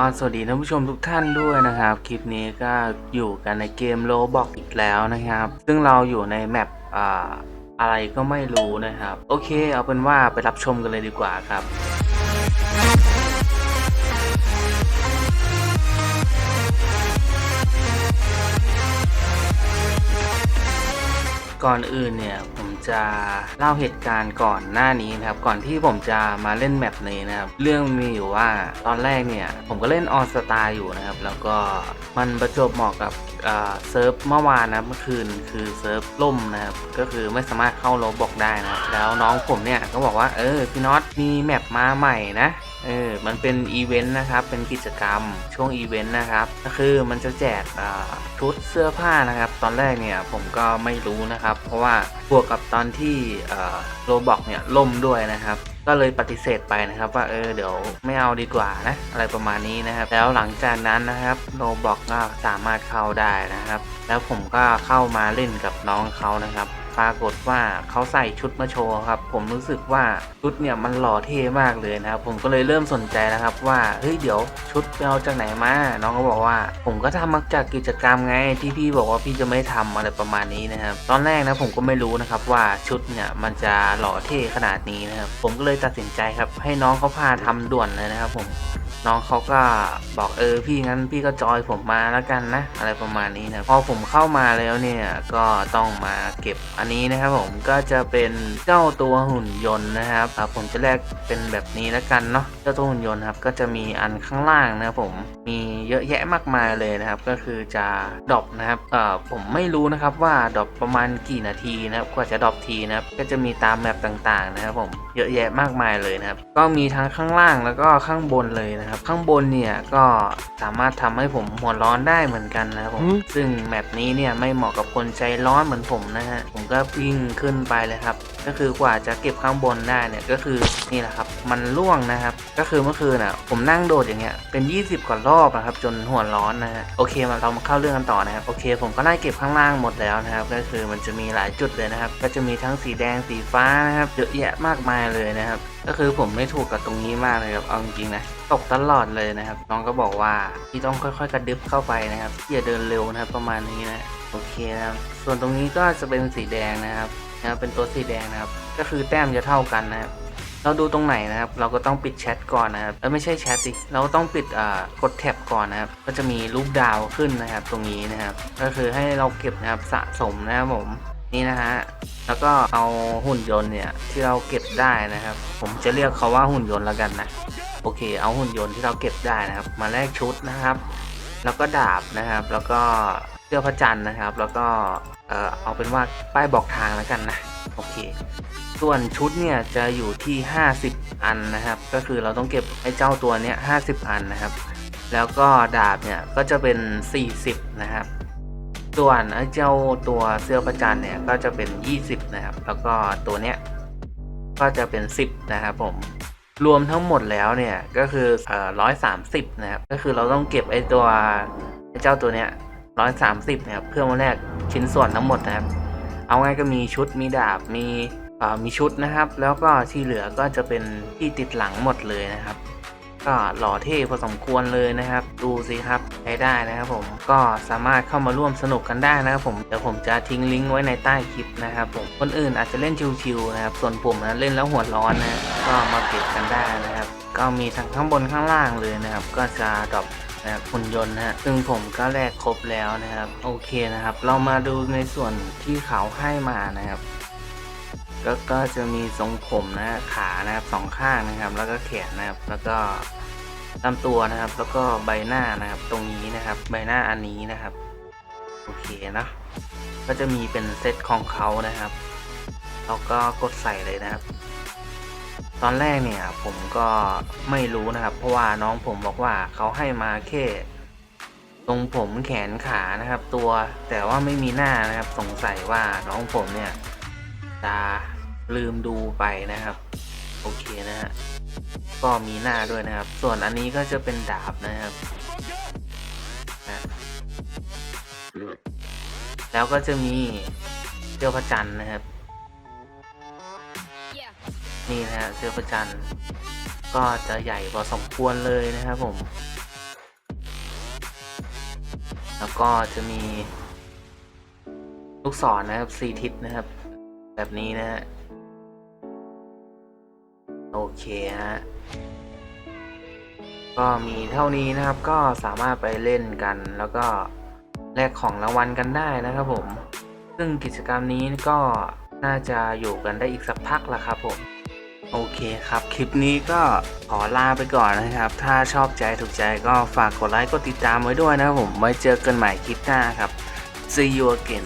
อ๋อสวัสดีท่านผู้ชมทุกท่านด้วยนะครับ คลิปนี้ก็อยู่กันในเกมโลบอกอีกแล้วนะครับ ซึ่งเราอยู่ในแมปอ่าอะไรก็ไม่รู้นะครับ โอเค เอาเป็นว่าไปรับชมกันเลยดีกว่าครับก่อนอื่นเนี่ย จะเล่าเหตุการณ์ก่อนหน้านี้นะครับ ก่อนที่ผมจะมาเล่นแมปนี้นะครับ เรื่องมีอยู่ว่าตอนแรกเนี่ย ผมก็เล่นออสตาอยู่นะครับ แล้วก็มันประจวบเหมาะกับเซิร์ฟเมื่อวานนะเมื่อคืนคือเซิร์ฟล่มนะครับ ก็คือไม่สามารถเข้าโลบอกได้นะครับแล้วน้องผมเนี่ยก็บอกว่าเออพี่น็อตมีแมปมาใหม่นะเออ มันเป็นอีเวนต์นะครับ เป็นกิจกรรมช่วงอีเวนต์นะครับ ก็คือมันจะแจกชุดเสื้อผ้านะครับ ตอนแรกเนี่ยผมก็ไม่รู้นะครับ เพราะว่าบวกกับตอนที่โรบอกเนี่ยล่มด้วยนะครับ ก็เลยปฏิเสธไปนะครับว่าเออเดี๋ยวไม่เอาดีกว่านะอะไรประมาณนี้นะครับ แล้วหลังจากนั้นนะครับโรบอกก็สามารถเข้าได้นะครับ แล้วผมก็เข้ามาเล่นกับน้องเขานะครับ ปรากฏว่าเขาใส่ชุดมาโชว์ครับ ผมรู้สึกว่าชุดเนี่ยมันหล่อเท่มากเลยนะครับ ผมก็เลยเริ่มสนใจนะครับว่าเฮ้ยเดี๋ยวชุดไปเอาจากไหนมา น้องก็บอกว่า ผมก็ทำมาจากกิจกรรมไงที่พี่บอกว่าพี่จะไม่ทำอะไรประมาณนี้นะครับ ตอนแรกนะผมก็ไม่รู้นะครับว่าชุดเนี่ยมันจะหล่อเท่ขนาดนี้นะครับผมก็เลยตัดสินใจครับ ให้น้องเขาพาทำด่วนเลยนะครับ ผมน้องเขาก็บอกเออพี่งั้นพี่ก็จอยผมมาแล้วกันนะ อะไรประมาณนี้นะพอผมเข้ามาแล้วเนี่ยก็ต้องมาเก็บอันนี้นะครับผมก็จะเป็นเจ้าตัวหุ่นยนต์นะครับอ่าผมจะแลกเป็นแบบนี้แล้วกันเนาะเจ้าตัวหุ่นยนต์ครับก็จะมีอันข้างล่างนะครับผมมีเยอะแยะมากมายเลยนะครับก็คือจะดรอปนะครับเอ่อผมไม่รู้นะครับว่าดรอปประมาณกี่นาทีนะครับกว่าจะดรอปทีนะครับก็จะมีตามแมปต่างๆนะครับผมเยอะแยะมากมายเลยนะครับก็มีทั้งข้างล่างแล้วก็ข้างบนเลยนะครับข้างบนเนี่ยก็สามารถทำให้ผมหัวร้อนได้เหมือนกันนะครับผมอืมซึ่งแมปนี้เนี่ยไม่เหมาะกับคนใจร้อนเหมือนผมนะฮะผมก็วิ่งขึ้นไปเลยครับ ก็คือกว่าจะเก็บข้างบนได้เนี่ยก็คือนี่แหละครับ มันล่วงนะครับ ก็คือเมื่อคืนอะ ผมนั่งโดดอย่างเงี้ยเป็น 20 กว่ารอบนะครับ จนหัวร้อนนะฮะโอเคมาเรามาเข้าเรื่องกันต่อนะครับโอเค ผมก็ไล่เก็บข้างล่างหมดแล้วนะครับ ก็คือมันจะมีหลายจุดเลยนะครับ ก็จะมีทั้งสีแดงสีฟ้านะครับเยอะแยะมากมายเลยนะครับก็คือผมไม่ถูกกับตรงนี้มากเลยครับเอาจริงๆนะตกตลอดเลยนะครับน้องก็บอกว่าพี่ต้องค่อยๆ กระดึบเข้าไปนะครับอย่าเดินเร็วนะครับประมาณนี้นะโอเคนะครับส่วนตรงนี้ก็จะเป็นสีแดงนะครับนะครับเป็นตัวสีแดงนะครับ ก็คือแต้มจะเท่ากันนะครับ เราดูตรงไหนนะครับ เราก็ต้องปิดแชทก่อนนะครับเออไม่ใช่แชทสิเราต้องปิดอ่ากดแท็บก่อนนะครับ ก็จะมีรูปดาวขึ้นนะครับ ตรงนี้นะครับ ก็คือให้เราเก็บนะครับสะสมนะครับผมนี่นะฮะ แล้วก็เอาหุ่นยนต์เนี่ยที่เราเก็บได้นะครับ ผมจะเรียกเขาว่าหุ่นยนต์แล้วกันนะ โอเค เอาหุ่นยนต์ที่เราเก็บได้นะครับ มาแลกชุดนะครับ แล้วก็ดาบนะครับ แล้วก็เสื้อพระจันทร์นะครับ แล้วก็ เออเอาเป็นว่าป้ายบอกทางแล้วกันนะ โอเค ส่วนชุดเนี่ยจะอยู่ที่ 50 อันนะครับ ก็คือเราต้องเก็บไอ้เจ้าตัวเนี้ย50 อันนะครับ แล้วก็ดาบเนี่ยก็จะเป็น 40 นะครับ ส่วนไอ้เจ้าตัวเสื้อประจันเนี่ยก็จะเป็น 20 นะครับ แล้วก็ตัวเนี้ยก็จะเป็น 10 นะครับผมรวมทั้งหมดแล้วเนี่ยก็คือเอ่อ130นะครับก็คือเราต้องเก็บไอ้ตัวไอ้เจ้าตัวเนี้ย130นะครับเพื่อมาแลก ชิ้นส่วนทั้งหมดนะครับ เอาง่ายก็มีชุดมีดาบมีมีชุดนะครับ แล้วก็ที่เหลือก็จะเป็นที่ติดหลังหมดเลยนะครับ ก็หล่อเท่พอสมควรเลยนะครับ ดูสิครับใช้ได้นะครับผมก็สามารถเข้ามาร่วมสนุกกันได้นะครับผมเดี๋ยวผมจะทิ้งลิงก์ไว้ในใต้คลิปนะครับผมคนอื่นอาจจะเล่นชิวๆนะครับ ส่วนผมนะเล่นแล้วหัวร้อนนะก็มาเก็บกันได้นะครับ ก็มีทั้งข้างบนข้างล่างเลยนะครับ ก็จะดรอป นะครับหุ่นยนต์นะฮะซึ่งผมก็แลกครบแล้วนะครับ โอเคนะครับ เรามาดูในส่วนที่เขาให้มานะครับก็ก็จะมีทรงผมนะขานะครับสองข้างนะครับ แล้วก็แขนนะครับ แล้วก็ลำตัวนะครับ แล้วก็ใบหน้านะครับ ตรงนี้นะครับ ใบหน้าอันนี้นะครับ โอเคนะก็จะมีเป็นเซตของเขานะครับแล้วก็กดใส่เลยนะครับ ตอนแรกเนี่ยผมก็ไม่รู้นะครับ เพราะว่าน้องผมบอกว่าเขาให้มาแค่ตรงผมแขนขานะครับ ตัวแต่ว่าไม่มีหน้านะครับ สงสัยว่าน้องผมเนี่ยจะลืมดูไปนะครับ โอเคนะฮะก็มีหน้าด้วยนะครับ ส่วนอันนี้ก็จะเป็นดาบนะครับแล้วก็จะมีเจ้าพระจันทร์นะครับ นี่นะฮะเสื้อพระจันก็จะใหญ่พอสมควรเลยนะครับผม แล้วก็จะมี ลูกศรนะครับสี่ทิศนะครับ แบบนี้นะฮะโอเคฮะก็มีเท่านี้นะครับก็สามารถไปเล่นกัน แล้วก็แลกของรางวัลกันได้นะครับผม ซึ่งกิจกรรมนี้ก็น่าจะอยู่กันได้อีกสักพักละครับผม โอเคครับ คลิปนี้ก็ขอลาไปก่อนนะครับ ถ้าชอบใจถูกใจก็ฝากกดไลค์กดติดตามไว้ด้วยนะครับผมไว้เจอกันใหม่คลิปหน้าครับ see you again